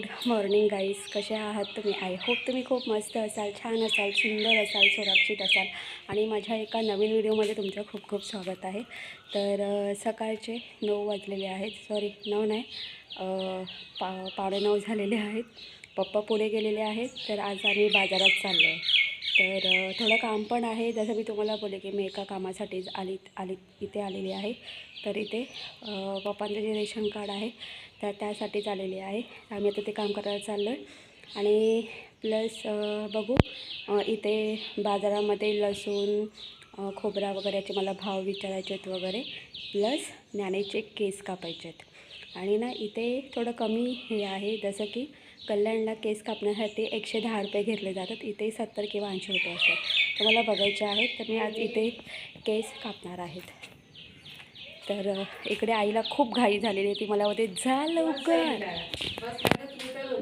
Good morning guys कसे आहात तुम्ही? आय होप तुम्ही खूप मस्त असाल छान असाल सुंदर असाल सुरक्षित असाल. आणि माझ्या एका नवीन व्हिडिओमध्ये तुमचं खूप खूप स्वागत आहे. तर सकाळचे नऊ वाजलेले आहेत. सॉरी नऊ नाही. पा पावणे नऊ झालेले आहेत. पप्पा पुढे गेलेले आहेत. तर आज आम्ही बाजारात चाललो आहे. तर थोडं काम पण आहे. जसं मी तुम्हाला बोलले की मी एका कामासाठीच आली आली इथे आलेली आहे. तर इथे पप्पांचं जे रेशन कार्ड आहे तर त्यासाठीच आलेली आहे. आम्ही आता ते काम करायला चाललो आहे आणि प्लस बघू इथे बाजारामध्ये लसूण खोबरा वगैरे याचे मला भाव विचारायचे आहेत वगैरे. प्लस ज्ञानेचे केस कापायचे आहेत. आणि ना इथे थोडं कमी हे आहे. जसं की कल्याणला केस कापण्यासाठी एकशे दहा रुपये घेतले जातात. इथे सत्तर किंवा ऐंशी रुपये असतात. तर मला बघायचे आहेत तर मी आज इथे केस कापणार आहेत तर इकडे आईला खूप घाई झालेली ती मला होते जा लवकर.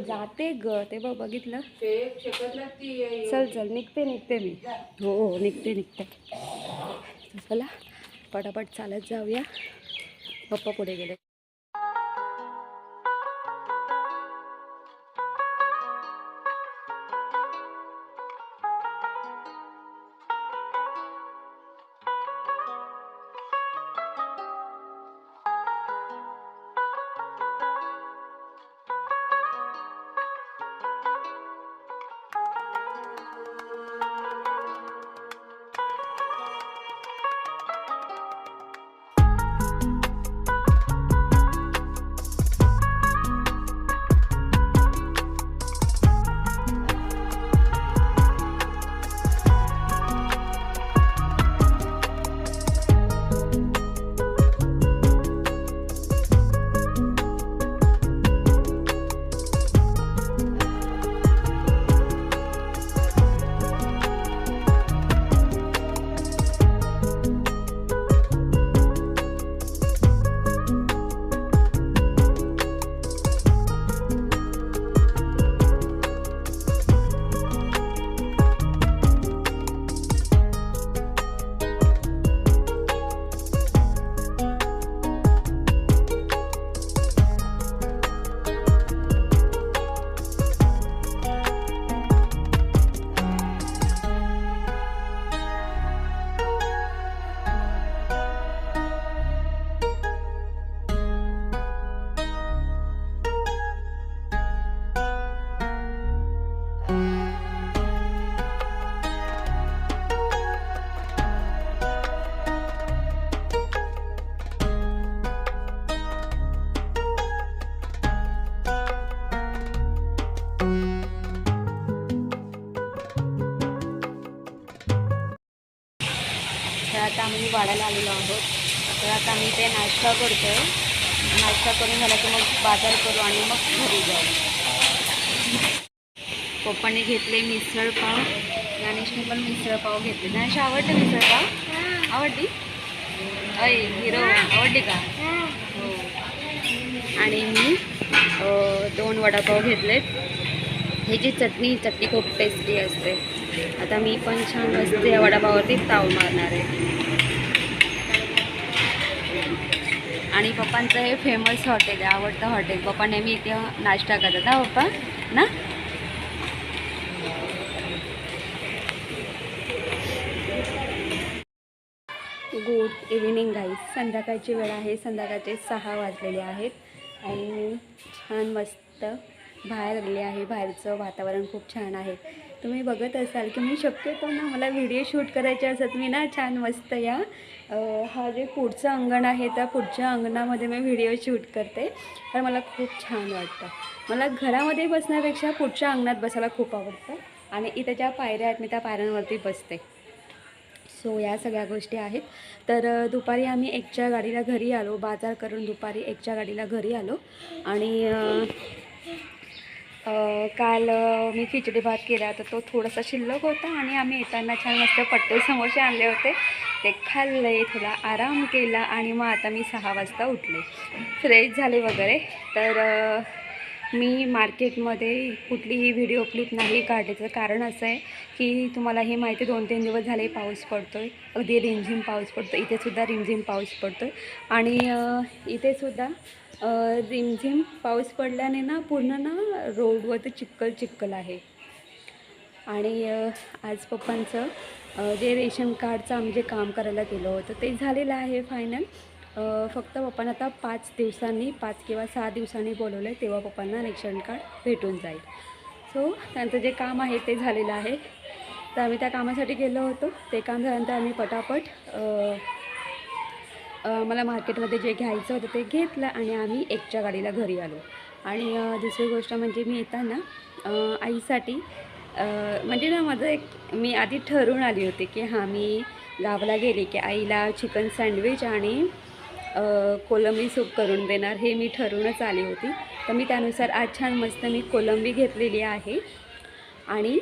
जाते ग. ते बघ बघितलं? चल चल निघते निघते मी. हो हो निघते निघते. चला पटापट चालत जाऊया. पप्पा पुढे गेले. आता आम्ही वाड्याला आलेलो आहोत. तर आता आम्ही ते नाश्ता करतो आहे नाश्ता करून झाला की मग बाजार करू आणि मग घरी जाऊ. पप्पाने घेतले मिसळ पाव. गणेशने पण मिसळ पाव घेतले. गणेश आवडते मिसळ पाव? आवडली? अय हिरो आवडली का? हो. आणि मी दोन वडापाव घेतलेत. ह्याची चटणी चटणी खूप टेस्टी असते. आता मी पण छान मस्त या वडापाववरती ताव मारणार आहे. आणि पप्पांचं हे फेमस हॉटेल आहे आवडतं हॉटेल पप्पा नेहमी इथे नाश्ता करतात. हा पप्पा? ना? गुड इव्हिनिंग गाईज संध्याकाळची वेळ आहे. संध्याकाळचे सहा वाजलेले आहेत आणि छान मस्त बाहेर आलेले आहे. बाहेरचं वातावरण खूप छान आहे. तुम्ही बघत असाल की मी शक्यतो ना मला व्हिडिओ शूट करायचे असत. मी ना छान मस्त या हा जे पुढचं अंगण आहे त्या पुढच्या अंगणामध्ये मी व्हिडिओ शूट करते. तर मला खूप छान वाटतं. मला घरामध्ये बसण्यापेक्षा पुढच्या अंगणात बसायला खूप आवडतं. आणि इथं ज्या पायऱ्या आहेत मी त्या पायऱ्यांवरती बसते. सो या सगळ्या गोष्टी आहेत. तर दुपारी आम्ही एकच्या गाडीला घरी आलो. बाजार करून दुपारी एकच्या गाडीला घरी आलो. आणि काल मी खिचडी भात केला तर तो थोडासा शिल्लक होता आणि आम्ही येताना छान मस्त पट्टे समोसे आणले होते. ते खाल्ले थोडा आराम केला आणि मग आता मी सहा वाजता उठले. फ्रेश झाले वगैरे. तर मी मार्केटमध्ये कुठलीही व्हिडिओ क्लिप नाही काढायचं. कारण असं आहे की तुम्हाला हे माहिती दोन तीन दिवस झाले पाऊस पडतो आहे अगदी रिमझिम पाऊस पडतो इथेसुद्धा रिमझिम पाऊस पडतो आहे आणि इथेसुद्धा रिमझिम पाऊस पडल्याने ना पूर्ण ना रोडवरती चिक्कल चिक्कल आहे. आणि आज पप्पांचं जे रेशन कार्डचं आम्ही जे काम करायला गेलो होतं ते झालेलं आहे फायनल. फक्त पप्पांना आता पाच दिवसांनी पाच किंवा सहा दिवसांनी बोलवलं आहे तेव्हा पप्पांना रेशन कार्ड भेटून जाईल. सो त्यांचं जे काम आहे ते झालेलं आहे. तर आम्ही त्या कामासाठी गेलो होतो. ते काम झाल्यानंतर आम्ही पटापट मला मार्केटमध्ये जे घ्यायचं होतं ते घेतलं आणि आम्ही एकच्या गाडीला घरी आलो. आणि दुसरी गोष्ट म्हणजे मी येताना आईसाठी म्हणजे ना माझं एक मी आधी ठरवून आली होती की हां मी गावाला गेले की आईला चिकन सँडविच आणि कोलंबी सूप करून देणार हे मी ठरवूनच आली होती. तर मी त्यानुसार आज छान मस्त मी कोलंबी घेतलेली आहे आणि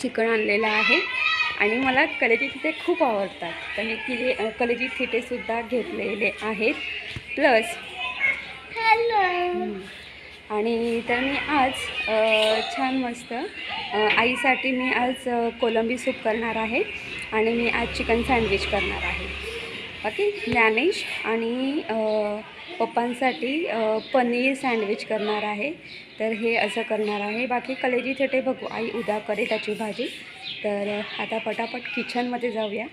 चिकन आणलेलं आहे. आणि मला कलेजी थिटे खूप आवडतात. तर मी तिथे अ, कलेजी थिटेसुद्धा घेतलेले आहेत. प्लस. आणि तर मी आज छान मस्त आईसाठी मी आज कोलंबी सूप करणार आहे. आणि मी आज चिकन सँडविच करणार आहे. ओके? ज्ञानेश आणि पप्पांसाठी पनीर सँडविच करणार आहे. तर हे असं करणार आहे. बाकी कलेजी थेटे बघू. आई उद्या करे त्याची भाजी. तर आता पटापट किचनमध्ये जाऊया.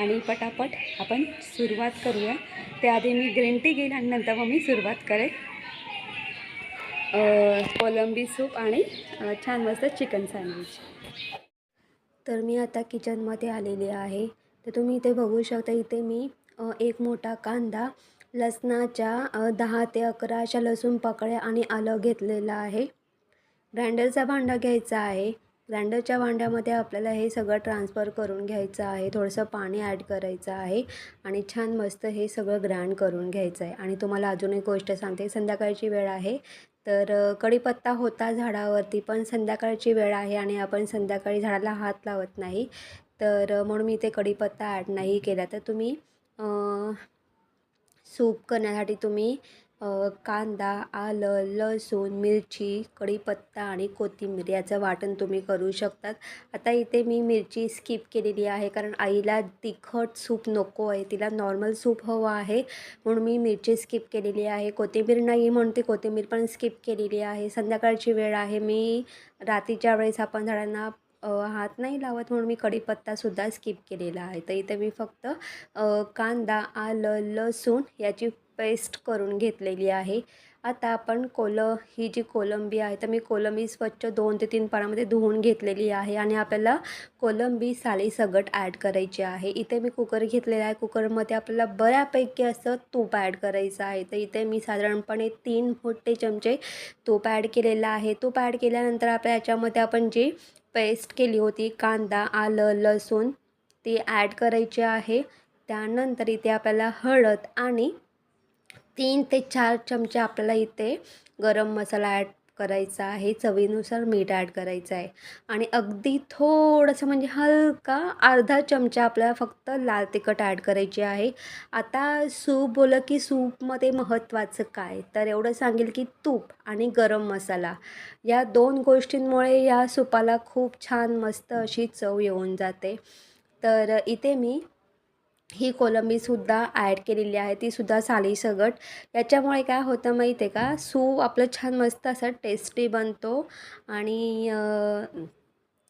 आणि पटापट आपण सुरुवात करूया. त्याआधी मी ग्रीन टी घेईन आणि नंतर मग मी सुरुवात करेन. कोलंबी सूप आणि छान मस्त चिकन सँडविच. तर मी आता किचनमध्ये आलेली आहे. तर तुम्ही इथे बघू शकता इथे मी एक मोठा कांदा लसणाच्या दहा ते अकरा अशा लसूण पाकळ्या आणि आलं घेतलेलं आहे. ग्राइंडरचा भांडा घ्यायचा आहे. ग्राइंडरच्या भांड्यामध्ये आपल्याला हे सगळं ट्रान्सफर करून घ्यायचं आहे. थोडंसं पाणी ॲड करायचं आहे आणि छान मस्त हे सगळं ग्राइंड करून घ्यायचं आहे. आणि तुम्हाला अजून एक गोष्ट सांगते. संध्याकाळची वेळ आहे. तर कढीपत्ता होता झाडावरती पण संध्याकाळची वेळ आहे आणि आपण संध्याकाळी झाडाला हात लावत नाही. तर म्हणून मी ते कढीपत्ता ॲड नाही केला. तर तुम्ही सूप करण्यासाठी तुम्ही कांदा आलं लसूण मिरची कढीपत्ता आणि कोथिंबीर याचं वाटण तुम्ही करू शकतात. आता इथे मी मिरची स्किप केलेली आहे कारण आईला तिखट सूप नको आहे तिला नॉर्मल सूप हवं आहे. म्हणून मी मिरची स्किप केलेली आहे. कोथिंबीर नाही म्हणते कोथिंबीर पण स्किप केलेली आहे. संध्याकाळची वेळ आहे. मी रात्रीच्या वेळेस आपण झाडांना हात नाही लावत म्हणून मी कढीपत्तासुद्धा स्किप केलेला आहे. तर इथे मी फक्त कांदा आलं लसूण याची पेस्ट करून घेतलेली आहे. आता आपण कोल ही जी कोलंबी आहे तर मी कोलंबी स्वच्छ दोन ते तीन पाण्यामध्ये धुवून घेतलेली आहे आणि आपल्याला कोलंबी साली सगट ॲड करायची आहे. इथे मी कुकर घेतलेला आहे. कुकरमध्ये आपल्याला बऱ्यापैकी असं तूप ॲड करायचं आहे. तर इथे मी साधारणपणे तीन मोठे चमचे तूप ॲड केलेलं आहे. तूप ॲड केल्यानंतर आपल्या याच्यामध्ये आपण जी पेस्ट केली होती कांदा आलं लसूण ती ॲड करायची आहे. त्यानंतर इथे आपल्याला हळद आणि तीन ते चार चमचे आपल्याला इथे गरम मसाला ॲड करायचा आहे. चवीनुसार मीठ ॲड करायचं आहे. आणि अगदी थोडंसं म्हणजे हलका अर्धा चमचा आपल्याला फक्त लाल तिखट ॲड करायची आहे. आता सूप बोलं की सूपमध्ये महत्त्वाचं काय? तर एवढं सांगेल की तूप आणि गरम मसाला. या दोन गोष्टींमुळे या सूपाला खूप छान मस्त अशी चव येऊन जाते. तर इथे मी ही कोलंबीसुद्धा ॲड केलेली आहे. तीसुद्धा सालीसगट याच्यामुळे काय होतं माहीत आहे का? सूप आपलं छान मस्त असं टेस्टी बनतो आणि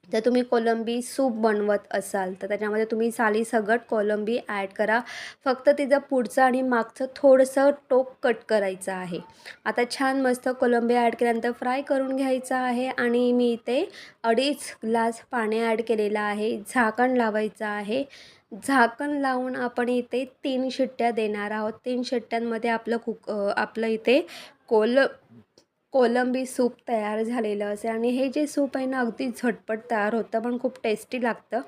जर तुम्ही कोलंबी सूप बनवत असाल तर त्याच्यामध्ये तुम्ही सालीसगट कोलंबी ॲड करा. फक्त तिचं पुढचं आणि मागचं थोडंसं टोक कट करायचं आहे. आता छान मस्त कोलंबी ॲड केल्यानंतर फ्राय करून घ्यायचं आहे आणि मी इथे अडीच ग्लास पाणी ॲड केलेलं आहे. झाकण लावायचं आहे. झाकण लावून आपण इथे तीन शिट्ट्या देणार आहोत. तीन शिट्ट्यांमध्ये आपलं कुक आपलं इथे कोल कोलंबी सूप तयार झालेलं असेल. आणि हे जे सूप आहे ना अगदी झटपट तयार होतं पण खूप टेस्टी लागतं.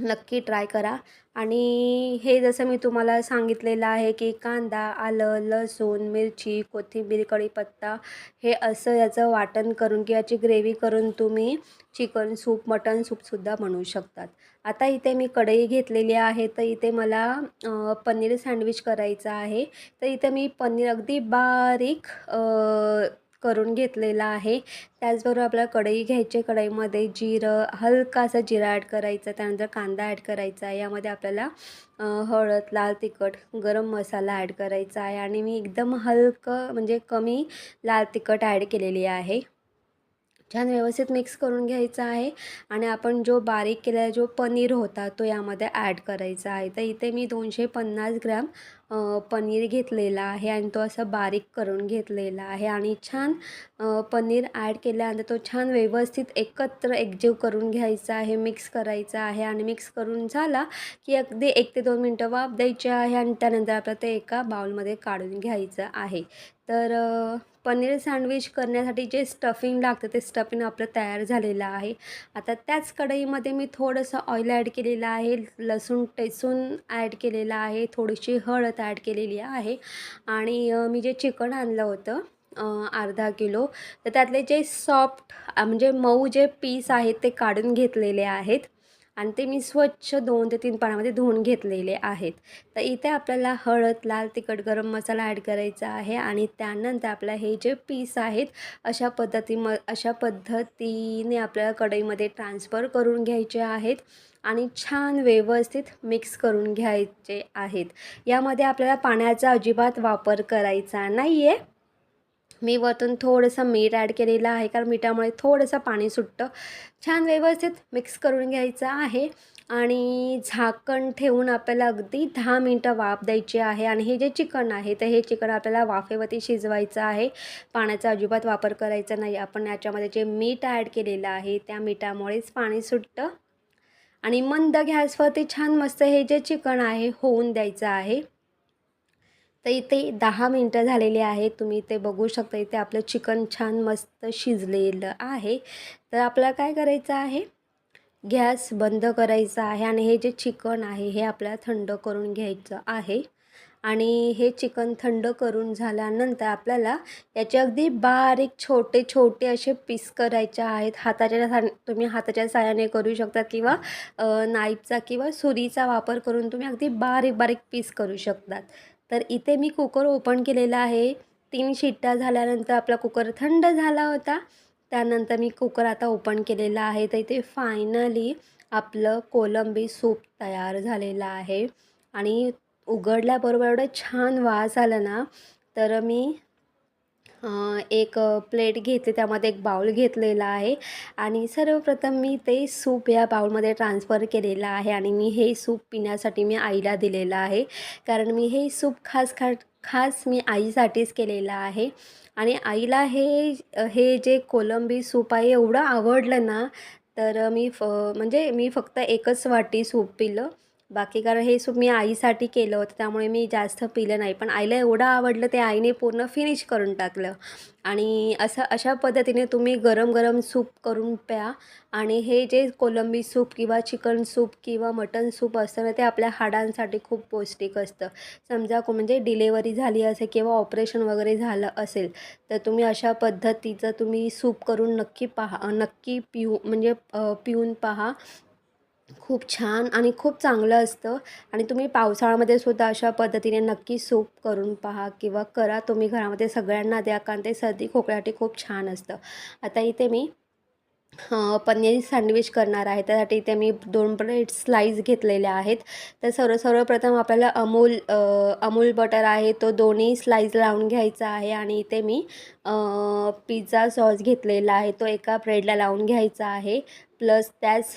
नक्की ट्राय करा. आणि हे जसं मी तुम्हाला सांगितलेलं आहे की कांदा आलं लसूण मिरची कोथिंबीर कढीपत्ता हे असं याचं वाटण करून की याची ग्रेव्ही करून तुम्ही चिकन सूप मटन सूपसुद्धा बनवू शकतात. आता इथे मी कढई घेतलेली आहे. तर इथे मला पनीर सँडविच करायचं आहे. तर इथे मी पनीर अगदी बारीक करून घेतलेला आहे. त्याचबरोबर आपल्याला कढई घ्यायची कढईमध्ये जिरं हलकासा जिरा ॲड करायचा त्यानंतर कांदा ॲड करायचा यामध्ये आपल्याला हळद लाल तिखट गरम मसाला ॲड करायचा आहे. आणि मी एकदम हलकं म्हणजे कमी लाल तिखट ॲड केलेली आहे. छान व्यवस्थित मिक्स करून घ्यायचा आहे. आणि आपण जो बारीक केलेला जो पनीर होता तो यामध्ये ॲड करायचा आहे. तर इथे मी दोनशे पन्नास ग्रॅम पनीर घेतलेला आहे आणि तो असं बारीक करून घेतलेला आहे आणि छान पनीर ॲड केल्यानंतर तो छान व्यवस्थित एकत्र एकजीव करून घ्यायचा आहे मिक्स करायचा आहे आणि मिक्स करून झाला की अगदी एक ते दोन मिनटं वाफ द्यायची आहे आणि त्यानंतर आपल्याला ते एका बाउलमध्ये काढून घ्यायचं आहे. तर पनीर सँडविच करण्यासाठी जे स्टफिंग लागतं ते स्टफिंग आपलं तयार झालेलं आहे. आता त्याच कढईमध्ये मी थोडंसं ऑइल ॲड केलेलं आहे लसूण टेसून ॲड केलेलं आहे थोडीशी हळद ॲड केलेली आहे. आणि मी जे चिकन आणलं होतं अर्धा किलो तर त्यातले जे सॉफ्ट म्हणजे मऊ जे पीस आहेत ते काढून घेतलेले आहेत. आणि ते मी स्वच्छ दोन ते तीन पाण्यामध्ये धुवून घेतलेले आहेत. तर इथे आपल्याला हळद लाल तिखट गरम मसाला ॲड करायचा आहे आणि त्यानंतर आपल्या हे जे पीस आहेत अशा पद्धती म अशा पद्धतीने आपल्याला कढईमध्ये ट्रान्सफर करून घ्यायचे आहेत आणि छान व्यवस्थित मिक्स करून घ्यायचे आहेत. यामध्ये आपल्याला पाण्याचा अजिबात वापर करायचा नाही आहे मी वरतून थोडंसं मीठ ॲड केलेलं आहे कारण मिठामुळे थोडंसं पाणी सुटतं. छान व्यवस्थित मिक्स करून घ्यायचं आहे. आणि झाकण ठेवून आपल्याला अगदी दहा मिनटं वाफ द्यायची आहे. आणि हे जे चिकन आहे तर हे चिकन आपल्याला वाफेवरती शिजवायचं आहे. पाण्याचा अजिबात वापर करायचा नाही. आपण याच्यामध्ये जे मीठ ॲड केलेलं आहे त्या मिठामुळेच पाणी सुटतं. आणि मंद गॅसवरती छान मस्त हे जे चिकन आहे होऊन द्यायचं आहे. तर इथे दहा मिनटं झालेली आहेत. तुम्ही ते बघू शकता इथे आपलं चिकन छान मस्त शिजलेलं आहे. तर आपल्याला काय करायचं आहे? गॅस बंद करायचा आहे आणि हे जे चिकन आहे हे आपल्याला थंड करून घ्यायचं आहे. आणि हे चिकन थंड करून झाल्यानंतर आपल्याला याचे अगदी बारीक छोटे छोटे असे पीस करायचे आहेत. हाताच्या सा तुम्ही हाताच्या साहाय्याने करू शकता किंवा नाईफचा किंवा सुरीचा वापर करून तुम्ही अगदी बारीक बारीक पीस करू शकतात. तर इथे मी कुकर ओपन केलेला आहे. तीन शिट्ट्या झाल्यानंतर आपला कुकर थंड झाला होता. त्यानंतर मी कुकर आता ओपन केलेला आहे. तर इथे फायनली आपलं कोलंबी सूप तयार झालेलं आहे. आणि उघडल्याबरोबर एवढं छान वास आला ना तर मी एक प्लेट घेतली त्यामध्ये एक बाउल घेतलेला आहे. आणि सर्वप्रथम मी ते सूप या बाउलमध्ये ट्रान्सफर केलेलं आहे आणि मी हे सूप पिण्यासाठी मी आईला दिलेलं आहे. कारण मी हे सूप खास खा खास मी आईसाठीच केलेलं आहे. आणि आईला हे हे जे कोलंबी सूप आहे एवढं आवडलं ना तर मी फ म्हणजे मी फक्त एकच वाटी सूप पिलं. बाकी कारण हे सूप मी आईसाठी केलं होतं त्यामुळे मी जास्त पिलं नाही. पण आईला एवढं आवडलं ते आईने पूर्ण फिनिश करून टाकलं. आणि असं अशा पद्धतीने तुम्ही गरम गरम सूप करून प्या. आणि हे जे कोलंबी सूप किंवा चिकन सूप किंवा मटन सूप असतं ना ते आपल्या हाडांसाठी खूप पौष्टिक असतं. समजा को म्हणजे डिलेवरी झाली असेल किंवा ऑपरेशन वगैरे झालं असेल तर तुम्ही अशा पद्धतीचं तुम्ही सूप करून नक्की पहा. नक्की पिऊ म्हणजे पिऊन पहा. खूप छान आणि खूप चांगलं असतं. आणि तुम्ही पावसाळ्यामध्ये सुद्धा अशा पद्धतीने नक्की सूप करून पहा किंवा करा. तुम्ही घरामध्ये सगळ्यांना द्या कारण ते सर्दी खोकल्यासाठी खूप छान असतं. आता इथे मी पनीर सँडविच करणार आहे. त्यासाठी इथे मी दोन ब्रेड स्लाईस घेतलेल्या आहेत. तर सर्व सर्वप्रथम आपल्याला अमूल अमूल बटर आहे. तो दोन्ही स्लाईस लावून घ्यायचा आहे आणि इथे मी पिझ्झा सॉस घेतलेला आहे. तो एका ब्रेडला लावून घ्यायचा आहे. प्लस त्याच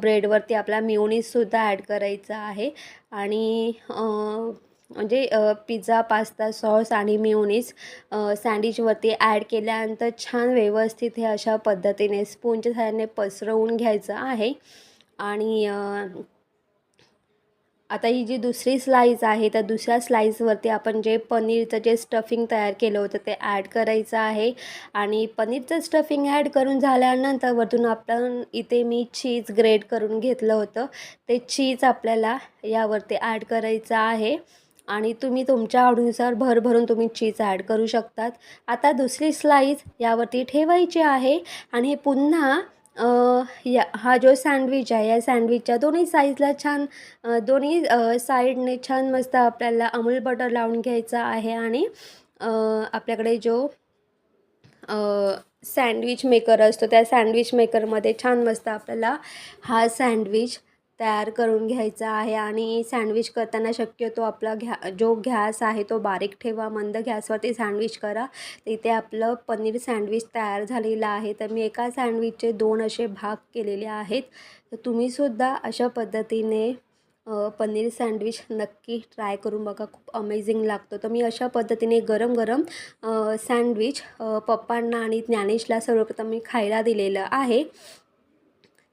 ब्रेडवरती आपला मिओनीजसुद्धा ॲड करायचा आहे. आणि म्हणजे पिझ्झा पास्ता सॉस आणि मिओनीज सँडविचवरती ॲड केल्यानंतर छान व्यवस्थित हे अशा पद्धतीने स्पूनच्या सहाय्याने पसरवून घ्यायचं आहे. आणि आता ही जी दुसरी स्लाईस आहे तर दुसऱ्या स्लाईसवरती आपण जे पनीरचं जे स्टफिंग तयार केलं होतं ते ॲड करायचं आहे. आणि पनीरचं स्टफिंग ॲड करून झाल्यानंतर वरतून आपण इथे मी चीज ग्रेट करून घेतलं होतं. ते चीज आपल्याला यावरती ॲड करायचं आहे. आणि तुम्ही तुमच्या आवडीनुसार भरभरून तुम्ही चीज ॲड करू शकतात. आता दुसरी स्लाईस यावरती ठेवायची आहे आणि हे पुन्हा या हा जो सँडविच आहे या सँडविचच्या दोन्ही साईजला छान दोन्ही साईडने छान मस्त आपल्याला अमूल बटर लावून घ्यायचा आहे आणि आपल्याकडे जो सँडविच मेकर असतो त्या सँडविच मेकरमध्ये छान मस्त आपल्याला हा सँडविच तयार करून घ्यायचा आहे आणि सँडविच करताना शक्यतो आपला घ्या जो गॅस आहे तो बारीक ठेवा मंद गॅसवरती सँडविच करा. तिथे इथे आपलं पनीर सँडविच तयार झालेलं आहे. तर मी एका सँडविचचे दोन असे भाग केलेले आहेत. तर तुम्हीसुद्धा अशा पद्धतीने पनीर सँडविच नक्की ट्राय करून बघा. खूप अमेझिंग लागतो. तर मी अशा पद्धतीने गरम गरम सँडविच पप्पांना आणि ज्ञानेशला सर्वप्रथम मी खायला दिलेलं आहे.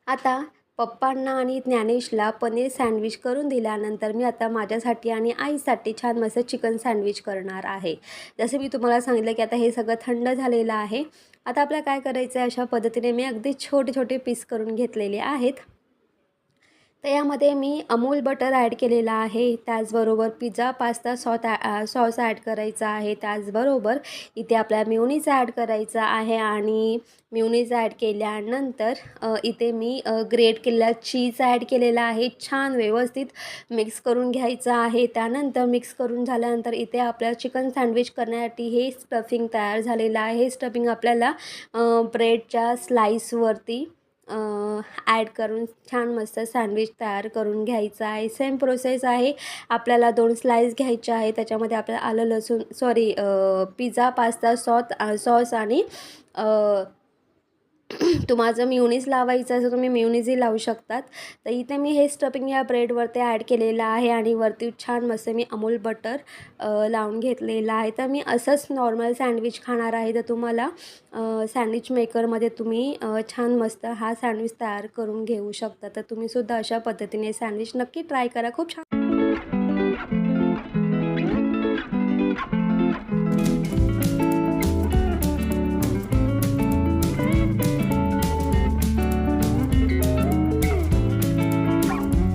आता पप्पांना आणि ज्ञानेशला पनीर सँडविच करून दिल्यानंतर मी आता माझ्यासाठी आणि आईसाठी छान मस्त चिकन सँडविच करणार आहे. जसं मी तुम्हाला सांगितलं की आता हे सगळं थंड झालेलं आहे. आता आपल्याला काय करायचं आहे अशा पद्धतीने मी अगदी छोटे छोटे पीस करून घेतलेले आहेत. तर यामध्ये मी अमूल बटर ॲड केलेला आहे. त्याचबरोबर pizza pasta sauce sauce add करायचा आहे. त्याचबरोबर इथे आपल्या म्युनीज ॲड करायचा आहे आणि म्युनीज ॲड केल्यानंतर इथे मी ग्रेट केलेला चीज ॲड केलेला आहे. छान व्यवस्थित मिक्स करून घ्यायचं आहे. त्यानंतर मिक्स करून झाल्यानंतर इथे आपल्या चिकन सँडविच करण्यासाठी हे स्टफिंग तयार झालेलं आहे. हे स्टफिंग आपल्याला ब्रेडच्या स्लाईसवरती ॲड करून छान मस्त सँडविच तयार करून घ्यायचं आहे. सेम प्रोसेस आहे. आपल्याला दोन स्लाईस घ्यायचे आहे त्याच्यामध्ये आपल्याला आलं लसूण sorry pizza pasta sauce sauce आणि तुम्हाला जर म्युनीस लावायचं असं तुम्ही म्युनीजही लावू शकतात. तर इथे मी हे स्टफिंग या ब्रेडवरती ॲड केलेलं आहे आणि वरती छान मस्त मी अमूल बटर लावून घेतलेलं आहे. तर मी असंच नॉर्मल सँडविच खाणार आहे. तर तुम्हाला सँडविच मेकरमध्ये तुम्ही छान मस्त हा सँडविच तयार करून घेऊ शकता. तर तुम्हीसुद्धा अशा पद्धतीने सँडविच नक्की ट्राय करा. खूप छान